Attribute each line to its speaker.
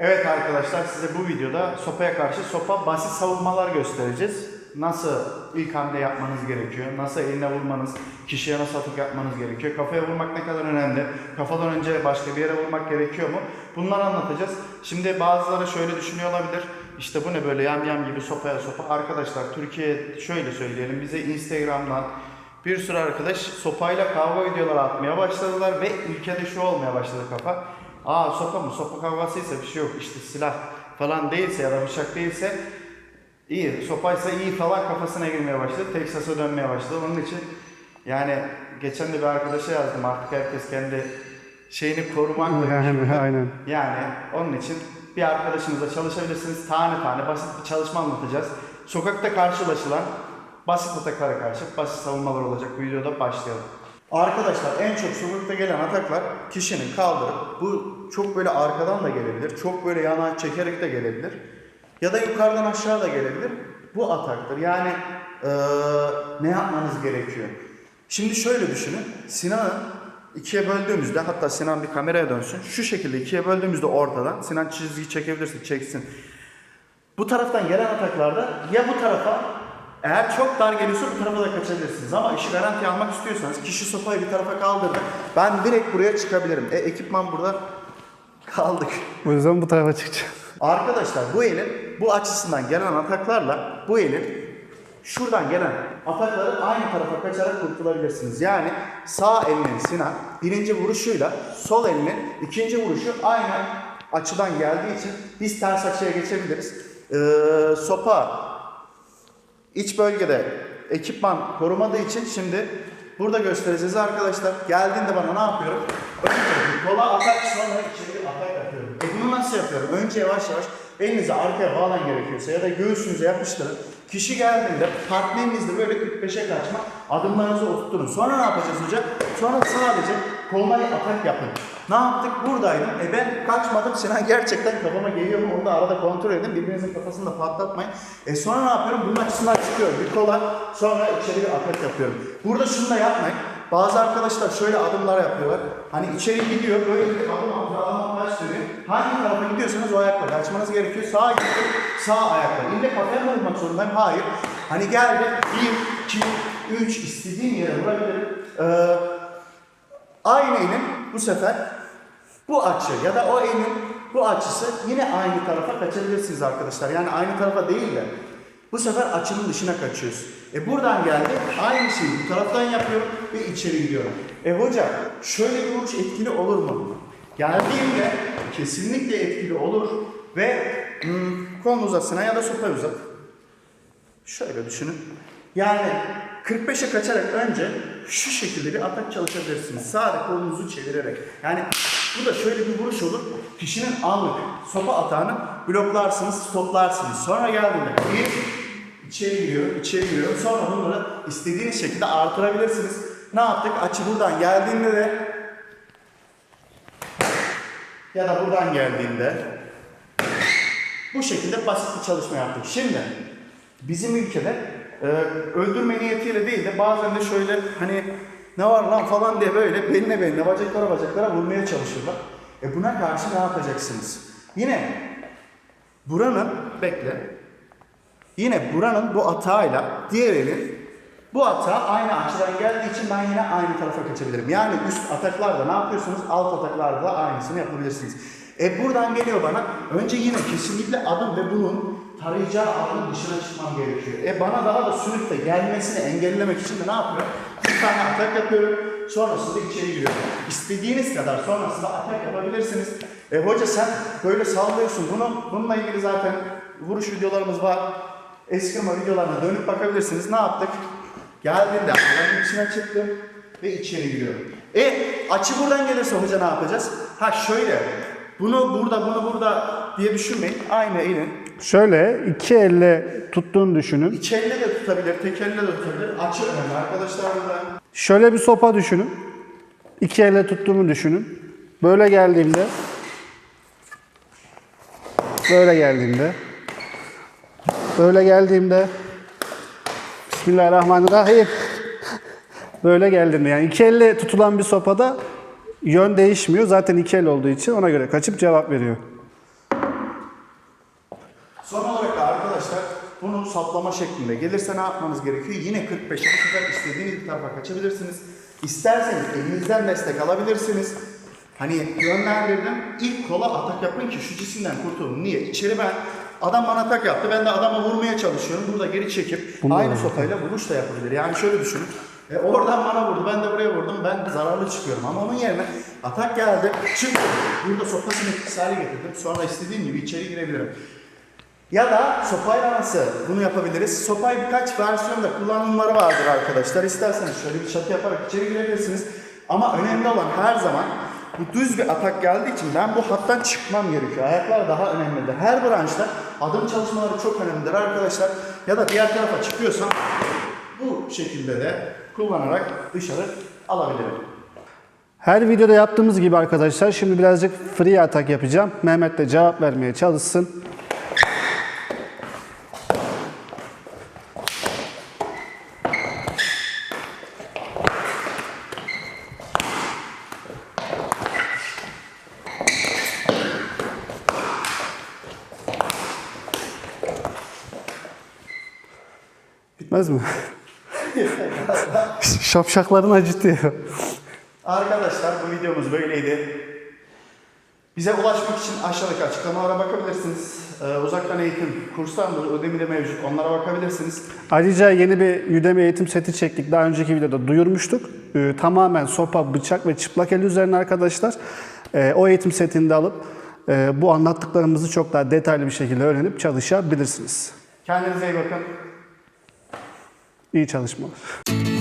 Speaker 1: Evet arkadaşlar size bu videoda sopaya karşı sopa basit savunmalar göstereceğiz. Nasıl ilk hamle yapmanız gerekiyor, nasıl eline vurmanız, kişiye nasıl atık yapmanız gerekiyor, kafaya vurmak ne kadar önemli, kafadan önce başka bir yere vurmak gerekiyor mu? Bunları anlatacağız. Şimdi bazıları şöyle düşünüyor olabilir, işte bu ne böyle yam yam gibi sopaya sopa. Arkadaşlar Türkiye şöyle söyleyelim bize Instagram'dan bir sürü arkadaş sopayla kavga videoları atmaya başladılar ve ülkede şu olmaya başladı kafa. Aa sopa mı? Sopa kavgasıysa bir şey yok. İşte silah falan değilse ya da bıçak değilse iyi. Sopaysa iyi falan kafasına girmeye başladı. Texas'a dönmeye başladı. Onun için yani geçen de bir arkadaşa yazdım. Artık herkes kendi şeyini korumak
Speaker 2: Yani aynen.
Speaker 1: yani onun için bir arkadaşınızla çalışabilirsiniz. Tane tane basit bir çalışma anlatacağız. Sokakta karşılaşılan basit ataklara karşı basit savunmalar olacak. Bu videoda başlayalım. Arkadaşlar en çok sokakta gelen ataklar kişinin kaldırıp bu çok böyle arkadan da gelebilir. Çok böyle yana çekerek de gelebilir. Ya da yukarıdan aşağı da gelebilir. Bu ataktır. Yani eee, ne yapmanız gerekiyor? Şimdi şöyle düşünün. Sinan'ı ikiye böldüğümüzde hatta Sinan bir kameraya dönsün. Şu şekilde ikiye böldüğümüzde ortadan Sinan çizgi çekebilirse çeksin. Bu taraftan gelen ataklarda ya bu tarafa eğer çok dar geliyorsa bu tarafa da kaçabilirsiniz. Ama işi garanti almak istiyorsanız kişi sopayı bir tarafa kaldırdı. Ben direkt buraya çıkabilirim. E, ekipman burada kaldık.
Speaker 2: O yüzden bu tarafa çıkacağım.
Speaker 1: Arkadaşlar bu elin bu açısından gelen ataklarla bu elin şuradan gelen atakları aynı tarafa kaçarak kurtulabilirsiniz. Yani sağ elinin Sinan birinci vuruşuyla sol elinin ikinci vuruşu aynı açıdan geldiği için biz ters açıya geçebiliriz. Ee, sopa iç bölgede ekipman korumadığı için şimdi burada göstereceğiz arkadaşlar. Geldiğinde bana ne yapıyorum? Önce kola atak sonra içeri atak yapıyorum. E bunu nasıl yapıyorum? Önce yavaş yavaş elinizi arkaya bağlan gerekiyorsa ya da göğsünüze yapıştırın. Kişi geldiğinde partnerinizle böyle 45'e kaçma adımlarınızı oturtun. Sonra ne yapacağız hocam? Sonra sadece kolmayı atak yapın. Ne yaptık? Buradaydım. E ben kaçmadım. Sinan gerçekten kafama geliyor mu? Onu da arada kontrol edin. Birbirinizin kafasını da patlatmayın. E sonra ne yapıyorum? Bunun açısından çıkıyorum. Bir kola sonra içeri bir atak yapıyorum. Burada şunu da yapmayın. Bazı arkadaşlar şöyle adımlar yapıyorlar. Hani içeri gidiyor, böyle bir adım adım baş dönüyor. Hangi tarafa gidiyorsanız o ayakla kaçmanız gerekiyor. Sağa gidiyor, sağ ayakla. İlle kafaya vurmak zorundayım? Hayır. Hani geldi, bir, iki, üç, istediğim yere vurabilirim. Ee, aynı elin bu sefer bu açı ya da o elin bu açısı yine aynı tarafa kaçabilirsiniz arkadaşlar. Yani aynı tarafa değil de bu sefer açının dışına kaçıyoruz. E buradan geldi aynı şeyi bu taraftan yapıyorum ve içeri gidiyorum. E hocam şöyle bir vuruş etkili olur mu? Geldiğimde kesinlikle etkili olur ve hmm, kolunu uzatsana ya da sopayı uzat. Şöyle düşünün. Yani 45'e kaçarak önce şu şekilde bir atak çalışabilirsiniz. Sağda kolunuzu çevirerek. Yani bu da şöyle bir vuruş olur. Kişinin anlık sopa atağını bloklarsınız, stoplarsınız. Sonra geldiğinde bir içeri giriyor, içeri giriyor. Sonra bunları istediğiniz şekilde artırabilirsiniz. Ne yaptık? Açı buradan geldiğinde de ya da buradan geldiğinde bu şekilde basit bir çalışma yaptık. Şimdi bizim ülkede e, öldürme niyetiyle değil de bazen de şöyle hani ne var lan falan diye böyle beline beline bacaklara bacaklara vurmaya çalışıyorlar. E buna karşı ne yapacaksınız? Yine buranın bekle. Yine buranın bu atağıyla diğer elin bu atağa aynı açıdan geldiği için ben yine aynı tarafa kaçabilirim. Yani üst ataklarda ne yapıyorsunuz? Alt ataklarda da aynısını yapabilirsiniz. E buradan geliyor bana. Önce yine kesinlikle adım ve bunun tarayacağı adımın dışına çıkmam gerekiyor. E bana daha da sürüp de gelmesini engellemek için de ne yapıyorum? Bir tane atak yapıyorum. Sonrasında içeri giriyorum. İstediğiniz kadar sonrasında atak yapabilirsiniz. E hoca sen böyle sallıyorsun. Bunu, bununla ilgili zaten vuruş videolarımız var. Eskirme videolarına dönüp bakabilirsiniz. Ne yaptık? Geldiğinde alanın içine çıktım ve içeri giriyorum. E açı buradan gelirse hoca ne yapacağız? Ha şöyle. Bunu burada, bunu burada diye düşünmeyin. Aynı elin.
Speaker 2: Şöyle iki elle tuttuğunu düşünün.
Speaker 1: İki elle de tutabilir, tek elle de tutabilir. Açı önemli arkadaşlar burada.
Speaker 2: Şöyle bir sopa düşünün. İki elle tuttuğumu düşünün. Böyle geldiğimde böyle geldiğimde böyle geldiğimde Bismillahirrahmanirrahim. Böyle geldiğimde yani iki elle tutulan bir sopada yön değişmiyor. Zaten iki el olduğu için ona göre kaçıp cevap veriyor.
Speaker 1: Son olarak da arkadaşlar bunu saplama şeklinde gelirse ne yapmanız gerekiyor? Yine 45'e bu sefer istediğiniz tarafa kaçabilirsiniz. İsterseniz elinizden destek alabilirsiniz. Hani yönlendirdim. İlk kola atak yapın ki şu cisimden kurtulun. Niye? İçeri ben adam bana atak yaptı. Ben de adama vurmaya çalışıyorum. Burada geri çekip
Speaker 2: Bunlar
Speaker 1: aynı sopayla vuruş da yapabilir. Yani şöyle düşünün. E, oradan bana vurdu. Ben de buraya vurdum. Ben zararlı çıkıyorum. Ama onun yerine atak geldi. Çıktım. Burada sopasını etkisiz hale getirdim. Sonra istediğim gibi içeri girebilirim. Ya da sopayla nasıl bunu yapabiliriz? Sopayı birkaç versiyonda kullanımları vardır arkadaşlar. İsterseniz şöyle bir çatı yaparak içeri girebilirsiniz. Ama önemli olan her zaman bu düz bir atak geldiği için ben bu hattan çıkmam gerekiyor. Ayaklar daha önemlidir. Her branşta adım çalışmaları çok önemlidir arkadaşlar. Ya da diğer tarafa çıkıyorsam şekilde de kullanarak dışarı alabilirim.
Speaker 2: Her videoda yaptığımız gibi arkadaşlar şimdi birazcık free atak yapacağım. Mehmet de cevap vermeye çalışsın. Bitmez mi? Şapşakların acıtıyor.
Speaker 1: Arkadaşlar bu videomuz böyleydi. Bize ulaşmak için aşağıdaki açıklamalara bakabilirsiniz. Ee, uzaktan eğitim kurslarında ödemi de mevcut. Onlara bakabilirsiniz.
Speaker 2: Ayrıca yeni bir Udemy eğitim seti çektik. Daha önceki videoda duyurmuştuk. Ee, tamamen sopa, bıçak ve çıplak el üzerine arkadaşlar. Ee, o eğitim setini de alıp e, bu anlattıklarımızı çok daha detaylı bir şekilde öğrenip çalışabilirsiniz.
Speaker 1: Kendinize iyi bakın.
Speaker 2: İyi çalışmalar.